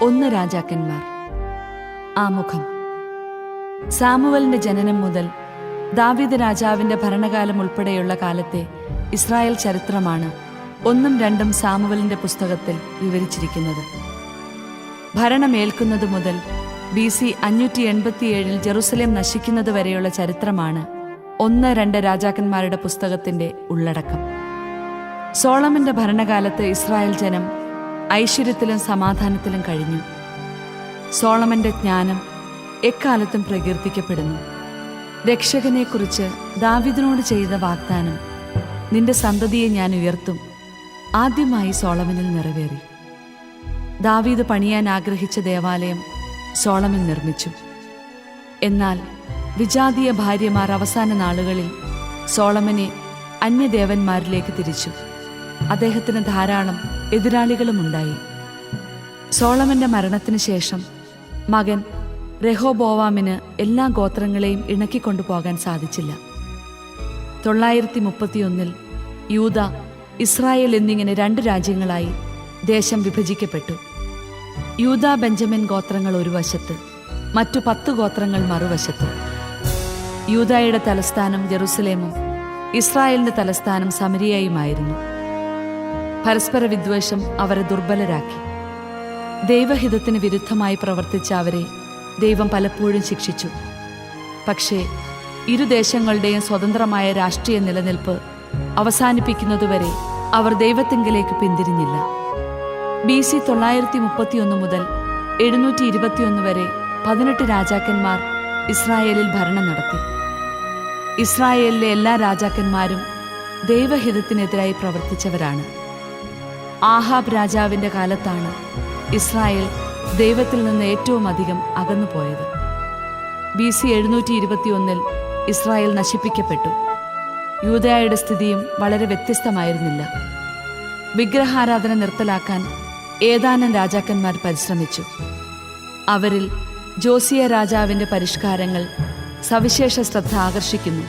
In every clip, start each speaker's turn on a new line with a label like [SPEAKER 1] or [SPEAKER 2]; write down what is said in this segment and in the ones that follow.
[SPEAKER 1] ഒന്ന് രാജാക്കന്മാർ. ആമുഖം. സാമുവലിന്റെ ജനനം മുതൽ ദാവീദ് രാജാവിന്റെ ഭരണകാലം ഉൾപ്പെടെയുള്ള കാലത്തെ ഇസ്രായേൽ ചരിത്രമാണ് ഒന്നും രണ്ടും സാമുവലിന്റെ പുസ്തകത്തിൽ വിവരിച്ചിരിക്കുന്നത്. ഭരണമേൽക്കുന്നത് മുതൽ ബി സി അഞ്ഞൂറ്റി എൺപത്തിയേഴിൽ ജെറുസലേം നശിക്കുന്നത് വരെയുള്ള ചരിത്രമാണ് ഒന്ന് രണ്ട് രാജാക്കന്മാരുടെ പുസ്തകത്തിന്റെ ഉള്ളടക്കം. സോളമന്റെ ഭരണകാലത്ത് ഇസ്രായേൽ ജനം ഐശ്വര്യത്തിലും സമാധാനത്തിലും കഴിഞ്ഞു. സോളമന്റെ ജ്ഞാനം എക്കാലത്തും പ്രകീർത്തിക്കപ്പെടുന്നു. രക്ഷകനെക്കുറിച്ച് ദാവിദിനോട് ചെയ്ത വാഗ്ദാനം നിന്റെ സന്തതിയെ ഞാൻ ഉയർത്തും. ആദ്യമായി സോളമനിൽ നിറവേറി. ദാവീദ് പണിയാൻ ആഗ്രഹിച്ച ദേവാലയം സോളമൻ നിർമ്മിച്ചു. എന്നാൽ വിജാതീയ ഭാര്യമാർ അവസാന നാളുകളിൽ സോളമനെ അന്യദേവന്മാരിലേക്ക് തിരിച്ചു. അദ്ദേഹത്തിന് ധാരാളം എതിരാളികളുമുണ്ടായി. സോളമന്റെ മരണത്തിന് ശേഷം മകൻ റെഹോബോവാമിന് എല്ലാ ഗോത്രങ്ങളെയും ഇണക്കിക്കൊണ്ടുപോകാൻ സാധിച്ചില്ല. തൊള്ളായിരത്തി മുപ്പത്തിയൊന്നിൽ യൂത ഇസ്രായേൽ എന്നിങ്ങനെ രണ്ട് രാജ്യങ്ങളായി ദേശം വിഭജിക്കപ്പെട്ടു. യൂത ബെഞ്ചമിൻ ഗോത്രങ്ങൾ ഒരു വശത്ത് മറ്റു പത്ത് ഗോത്രങ്ങൾ മറുവശത്ത്. യൂതായുടെ തലസ്ഥാനം ജെറുസലേമും ഇസ്രായേലിന്റെ തലസ്ഥാനം സമരിയയുമായിരുന്നു. പരസ്പര വിദ്വേഷം അവരെ ദുർബലരാക്കി. ദൈവഹിതത്തിന് വിരുദ്ധമായി പ്രവർത്തിച്ച അവരെ ദൈവം പലപ്പോഴും ശിക്ഷിച്ചു. പക്ഷേ ഇരു ദേശങ്ങളുടെയും സ്വതന്ത്രമായ രാഷ്ട്രീയ നിലനിൽപ്പ് അവസാനിപ്പിക്കുന്നതുവരെ അവർ ദൈവത്തിങ്കിലേക്ക് പിന്തിരിഞ്ഞില്ല. ബി സി തൊള്ളായിരത്തി മുപ്പത്തിയൊന്ന് മുതൽ എഴുന്നൂറ്റി ഇരുപത്തിയൊന്ന് വരെ പതിനെട്ട് രാജാക്കന്മാർ ഇസ്രായേലിൽ ഭരണം നടത്തി. ഇസ്രായേലിലെ എല്ലാ രാജാക്കന്മാരും ദൈവഹിതത്തിനെതിരായി പ്രവർത്തിച്ചവരാണ്. ആഹാബ് രാജാവിന്റെ കാലത്താണ് ഇസ്രായേൽ ദൈവത്തിൽ നിന്ന് ഏറ്റവും അധികം അകന്നുപോയത്. ബി സി എഴുന്നൂറ്റി ഇരുപത്തിയൊന്നിൽ ഇസ്രായേൽ നശിപ്പിക്കപ്പെട്ടു. യൂതയായുടെ സ്ഥിതിയും വളരെ വ്യത്യസ്തമായിരുന്നില്ല. വിഗ്രഹാരാധന നിർത്തലാക്കാൻ ഏതാനും രാജാക്കന്മാർ പരിശ്രമിച്ചു. അവരിൽ ജോസിയ രാജാവിന്റെ പരിഷ്കാരങ്ങൾ സവിശേഷ ശ്രദ്ധ ആകർഷിക്കുന്നു.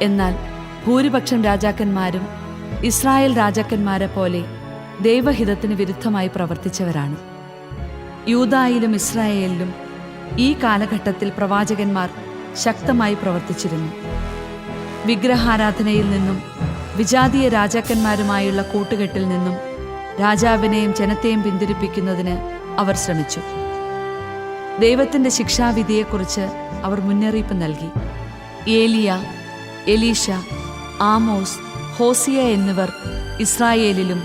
[SPEAKER 1] എന്നാൽ ഭൂരിപക്ഷം രാജാക്കന്മാരും ഇസ്രായേൽ രാജാക്കന്മാരെ പോലെ ദൈവഹിതത്തിന് വിരുദ്ധമായി പ്രവർത്തിച്ചവരാണ്. യൂതായിലും ഇസ്രായേലിലും ഈ കാലഘട്ടത്തിൽ പ്രവാചകന്മാർ ശക്തമായി പ്രവർത്തിച്ചിരുന്നു. വിഗ്രഹാരാധനയിൽ നിന്നും വിജാതീയ രാജാക്കന്മാരുമായുള്ള കൂട്ടുകെട്ടിൽ നിന്നും രാജാവിനെയും ജനത്തെയും പിന്തിരിപ്പിക്കുന്നതിന് അവർ ശ്രമിച്ചു. ദൈവത്തിന്റെ ശിക്ഷാവിധിയെക്കുറിച്ച് അവർ മുന്നറിയിപ്പ് നൽകി. ഏലിയ എലീഷ ആമോസ് ഹോസിയ എന്നിവർ ഇസ്രായേലിലും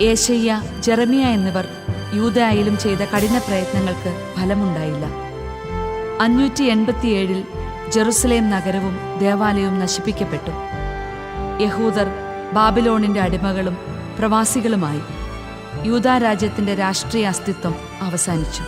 [SPEAKER 1] ഏഷയ്യ ജെറമിയ എന്നിവർ യൂതയായാലും ചെയ്ത കഠിന പ്രയത്നങ്ങൾക്ക് ഫലമുണ്ടായില്ല. അഞ്ഞൂറ്റി എൺപത്തിയേഴിൽ ജെറുസലേം നഗരവും ദേവാലയവും നശിപ്പിക്കപ്പെട്ടു. യഹൂദർ ബാബിലോണിന്റെ അടിമകളും പ്രവാസികളുമായി യൂതാ രാജ്യത്തിന്റെ രാഷ്ട്രീയ അസ്തിത്വം അവസാനിച്ചു.